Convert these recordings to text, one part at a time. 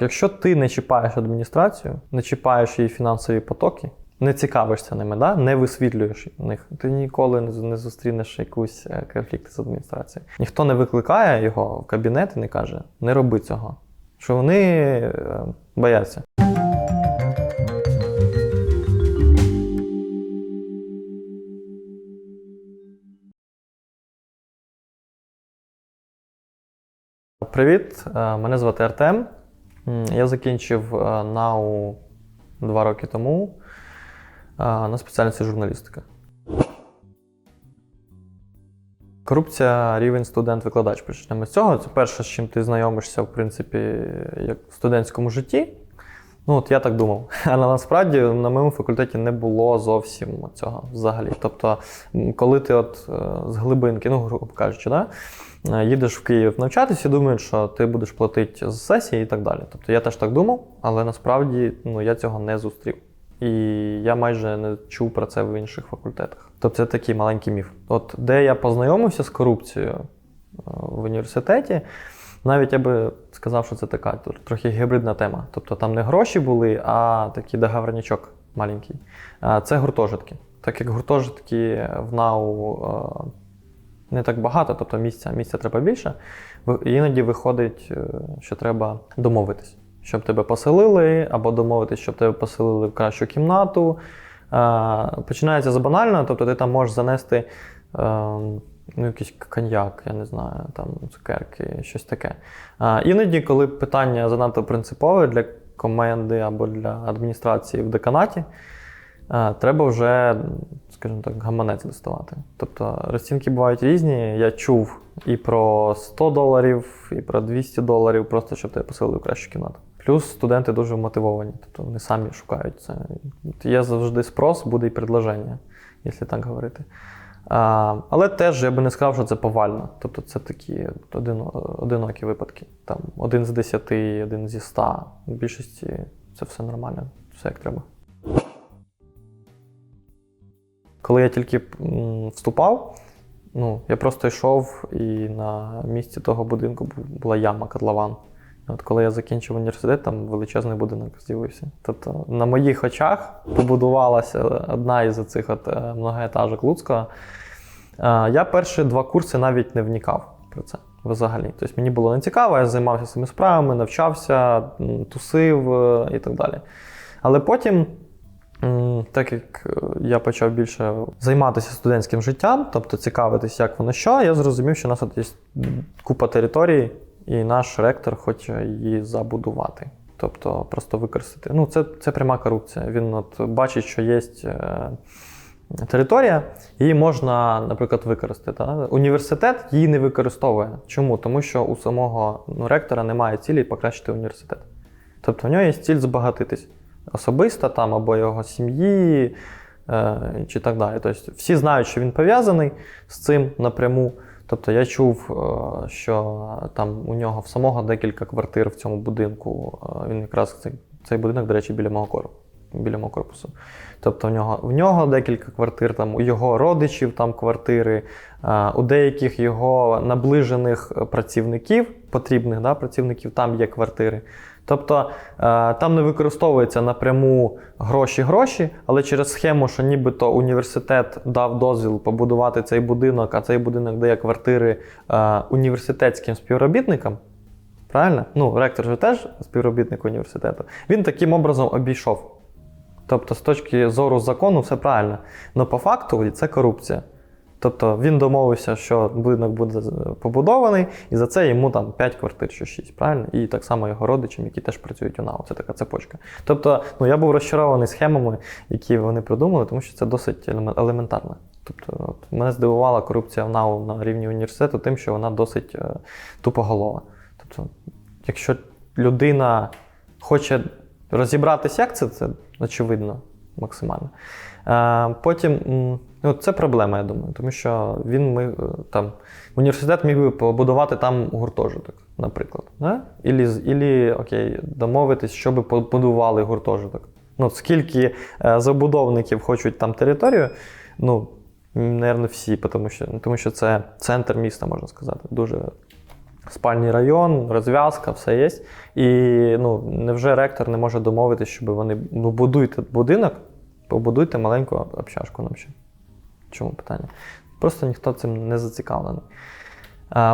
Якщо ти не чіпаєш адміністрацію, не чіпаєш її фінансові потоки, не цікавишся ними, да? не висвітлюєш них, ти ніколи не, не зустрінеш якусь е, конфлікт з адміністрацією. Ніхто не викликає його в кабінет і не каже: не роби цього. Що вони е, бояться. Привіт, е, мене звати Артем. Я закінчив е, НАУ два роки тому е, на спеціальності журналістика. Корупція, рівень студент-викладач. Почнемо з цього. Це перше, з чим ти знайомишся, в принципі, як в студентському житті. Ну, от я так думав. Але насправді на моєму факультеті не було зовсім цього взагалі. Тобто, коли ти от е, з глибинки, ну, грубо кажучи, да, їдеш в Київ навчатися і думають, що ти будеш платити з сесії і так далі. Тобто я теж так думав, але насправді ну, я цього не зустрів. І я майже не чув про це в інших факультетах. Тобто це такий маленький міф. От де я познайомився з корупцією е, в університеті, навіть я би сказав, що це така трохи гібридна тема. Тобто там не гроші були, а такий договорнячок маленький. Це гуртожитки. Так як гуртожитки в НАУ е, не так багато, тобто місця, місця треба більше, іноді виходить, е, що треба домовитись, щоб тебе поселили, або домовитись, щоб тебе поселили в кращу кімнату. Е, Починається з банально, тобто ти там можеш занести е, ну, якийсь коньяк, я не знаю, там цукерки, щось таке. Іноді, коли питання занадто принципове для команди або для адміністрації в деканаті, треба вже, скажімо так, гаманець доставати. Тобто розцінки бувають різні. Я чув і про 100 доларів, і про 200 доларів, просто щоб тебе поселили кращу кімнату. Плюс студенти дуже мотивовані, тобто вони самі шукають це. Є завжди спрос, буде і предложення, якщо так говорити. А, але теж я би не сказав, що це повально. Тобто це такі один, одинокі випадки. Там один з десяти, один зі ста. В більшості це все нормально, все як треба. Коли я тільки вступав, ну, я просто йшов і на місці того будинку була яма, котлован. От коли я закінчив університет, там величезний будинок з'явився. Тобто на моїх очах побудувалася одна із цих е, многоетажок Луцького. Е, Я перші два курси навіть не вникав про це взагалі. Тобто мені було не цікаво, я займався своїми справами, навчався, тусив е, і так далі. Але потім, так як е, я почав більше займатися студентським життям, тобто цікавитись, як воно що, я зрозумів, що у нас от є купа територій, і наш ректор хоче її забудувати. Тобто просто використати. Ну, це, це пряма корупція. Він от бачить, що є е, територія, її можна, наприклад, використати. Університет її не використовує. Чому? Тому що у самого ну, ректора немає цілі покращити університет. Тобто в нього є ціль збагатитись особисто там або його сім'ї е, чи так далі. Тобто всі знають, що він пов'язаний з цим напряму. Тобто я чув, е, що там у нього в самого декілька квартир в цьому будинку. Е, Він якраз цей, цей будинок, до речі, біля мого корпусу. Біля мого корпусу. Тобто в нього, в нього декілька квартир, там, у його родичів там квартири, у деяких його наближених працівників, потрібних да, працівників, там є квартири. Тобто е, там не використовується напряму гроші-гроші, але через схему, що нібито університет дав дозвіл побудувати цей будинок, а цей будинок дає квартири е, університетським співробітникам. Правильно? Ну, ректор же теж співробітник університету. Він таким образом обійшов. Тобто, з точки зору закону, все правильно. Але по факту це корупція. Тобто він домовився, що будинок буде побудований, і за це йому там 5 квартир чи 6, правильно? І так само його родичам, які теж працюють у НАУ. Це така цепочка. Тобто, ну я був розчарований схемами, які вони придумали, тому що це досить елементарно. Тобто, от, мене здивувала корупція в НАУ на рівні університету, тим, що вона досить е, тупоголова. Тобто, якщо людина хоче розібратися, як це, це очевидно максимально. Е, потім ну, це проблема, я думаю, тому що він міг, е, там, університет міг би побудувати там гуртожиток, наприклад. Да? Ілі, ілі окей, домовитись, щоб побудували гуртожиток. Ну, скільки е, забудовників хочуть там територію, ну, Наверно, всі, тому що, тому що це центр міста, можна сказати. Дуже спальний район, розв'язка, все є. І ну, невже ректор не може домовитися, щоб вони ну, будуйте будинок, побудуйте маленьку общажку нам ще. Чому питання? Просто ніхто цим не зацікавлений.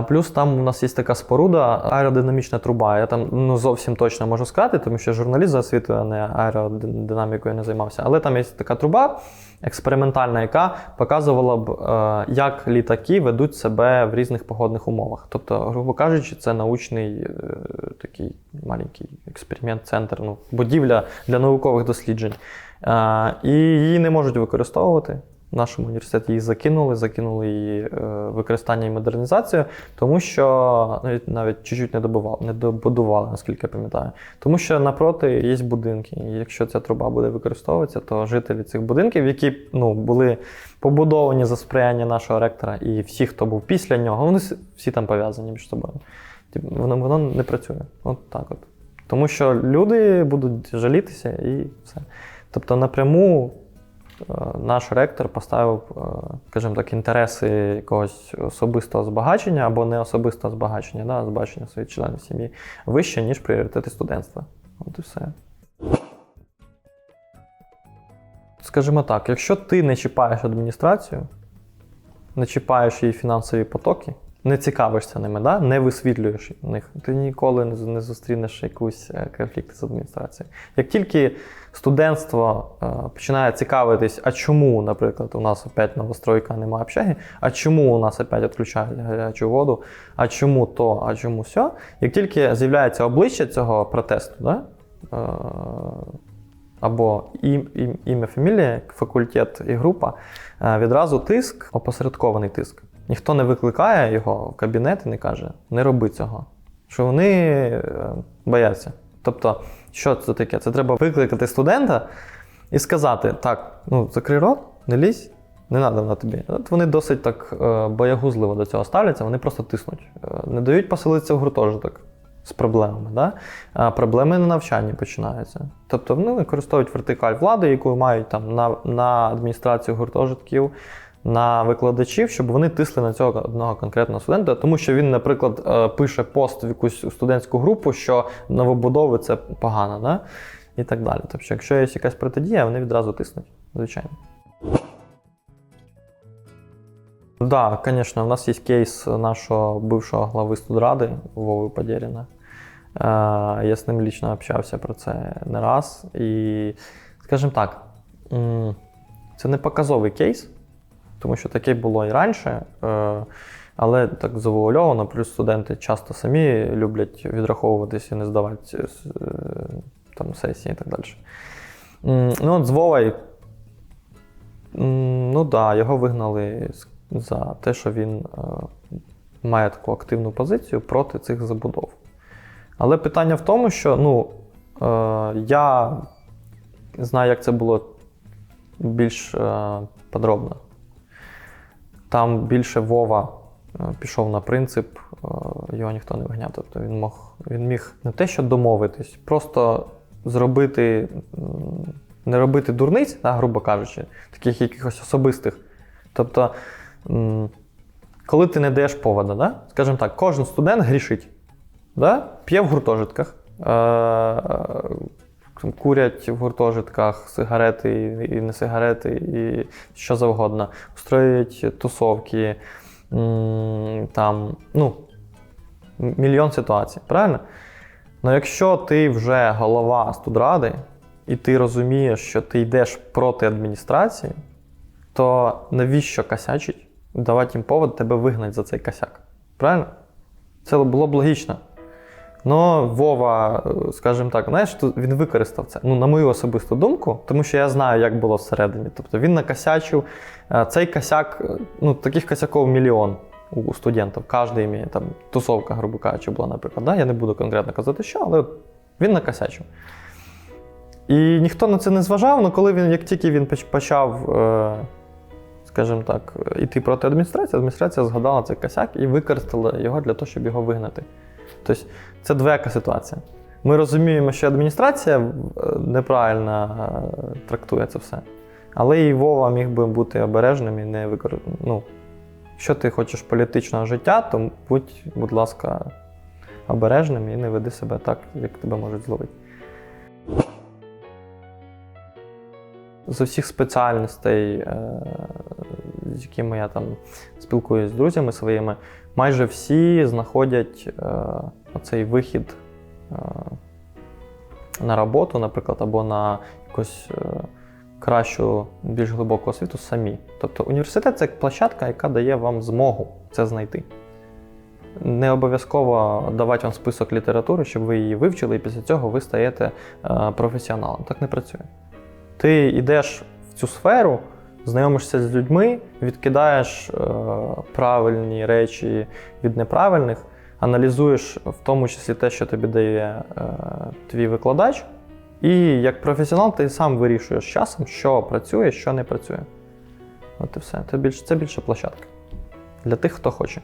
Плюс там у нас є така споруда, аеродинамічна труба. Я там ну, зовсім точно можу сказати, тому що журналіст за освітою, не аеродинамікою не займався. Але там є така труба експериментальна, яка показувала б, е, як літаки ведуть себе в різних погодних умовах. Тобто, грубо кажучи, це научний е, такий маленький експеримент, центр, ну, будівля для наукових досліджень. Е, І її не можуть використовувати. В нашому університеті її закинули, закинули її е, використання і модернізацію, тому що навіть навіть чуть-чуть не добували, не добудували, наскільки я пам'ятаю. Тому що напроти є будинки. І якщо ця труба буде використовуватися, то жителі цих будинків, які ну, були побудовані за сприяння нашого ректора, і всі, хто був після нього, вони всі там пов'язані між собою. Воно, воно не працює. От так от. Тому що люди будуть жалітися і все. Тобто напряму наш ректор поставив, е, скажімо так, інтереси якогось особистого збагачення або не особистого збагачення, да, збагачення своїх членів сім'ї вище, ніж пріоритети студентства. От і все. Скажімо так, якщо ти не чіпаєш адміністрацію, не чіпаєш її фінансові потоки, не цікавишся ними, да? не висвітлюєш них, ти ніколи не, зустрінеш якусь е, конфлікт з адміністрацією. Як тільки студентство е, починає цікавитись, а чому, наприклад, у нас опять новостройка немає общаги, а чому у нас опять відключають гарячу воду, а чому то, а чому все, як тільки з'являється обличчя цього протесту, да? Або ім, ім, ім'я, фамілія, факультет і група, е, відразу тиск, опосередкований тиск. Ніхто не викликає його в кабінет і не каже, не роби цього. Що вони е, бояться. Тобто, що це таке? Це треба викликати студента і сказати: так, ну закрий рот, не лізь, не треба на тобі. От вони досить так е, боягузливо до цього ставляться, вони просто тиснуть, не дають поселитися в гуртожиток з проблемами. Да? А проблеми на навчанні починаються. Тобто вони використовують вертикаль влади, яку мають там на, на адміністрацію гуртожитків, на викладачів, щоб вони тисли на цього одного конкретного студента, тому що він, наприклад, е, пише пост в якусь студентську групу, що новобудови це погано, да? і так далі. Тобто, якщо є якась протидія, вони відразу тиснуть, звичайно. Да, звісно, у нас є кейс нашого бившого глави студради Вови Подєріна. Е, Я з ним лічно общався про це не раз. І, скажімо так, це не показовий кейс, тому що таке було і раніше. е, Але так завуальовано, плюс студенти часто самі люблять відраховуватися і не здавати е, там, сесії і так далі. Ну, от з Вовою, ну так, да, його вигнали з- за те, що він е, має таку активну позицію проти цих забудов. Але питання в тому, що ну, е, я знаю, як це було більш е, подробно. Там більше Вова пішов на принцип, його ніхто не вигняв. Тобто він, мог, він міг не те, що домовитись, просто зробити, не робити дурниць, грубо кажучи, таких якихось особистих. Тобто, коли ти не даєш повода, да? скажімо так, кожен студент грішить, да? п'є в гуртожитках, е- курять в гуртожитках сигарети і не сигарети, і що завгодно, устроюють тусовки, там, ну, мільйон ситуацій, правильно? Ну, якщо ти вже голова студради, і ти розумієш, що ти йдеш проти адміністрації, то навіщо косячить? Давати їм повод тебе вигнать за цей косяк. Правильно? Це було б логічно. Ну, Вова, скажімо так, знаєш, він використав це. Ну, на мою особисту думку, тому що я знаю, як було всередині. Тобто він накосячив Е, цей косяк, е, ну, таких косяків мільйон у студентів. Кожен має там тусовка, грубо кажучи, була, наприклад. Да? Я не буду конкретно казати, що, але він накосячив. І ніхто на це не зважав, але коли він, як тільки він почав, е, скажімо так, іти проти адміністрації, адміністрація згадала цей косяк і використала його для того, щоб його вигнати. Тобто це двояка ситуація. Ми розуміємо, що адміністрація е, неправильно е, трактує це все. Але і Вова міг би бути обережним і не використовувати. Ну, якщо ти хочеш політичного життя, то будь, будь ласка, обережним і не веди себе так, як тебе можуть зловити. З усіх спеціальностей, е, з якими я там спілкуюся з друзями своїми, майже всі знаходять е, оцей вихід е, на роботу, наприклад, або на якусь кращу, більш глибоку освіту самі. Тобто університет це площадка, яка дає вам змогу це знайти. Не обов'язково давати вам список літератури, щоб ви її вивчили, і після цього ви стаєте професіоналом. Так не працює. Ти йдеш в цю сферу, знайомишся з людьми, відкидаєш е, правильні речі від неправильних, аналізуєш в тому числі те, що тобі дає е, твій викладач. І як професіонал ти сам вирішуєш часом, що працює, що не працює. От і все. Це більше, це більше площадка. Для тих, хто хоче.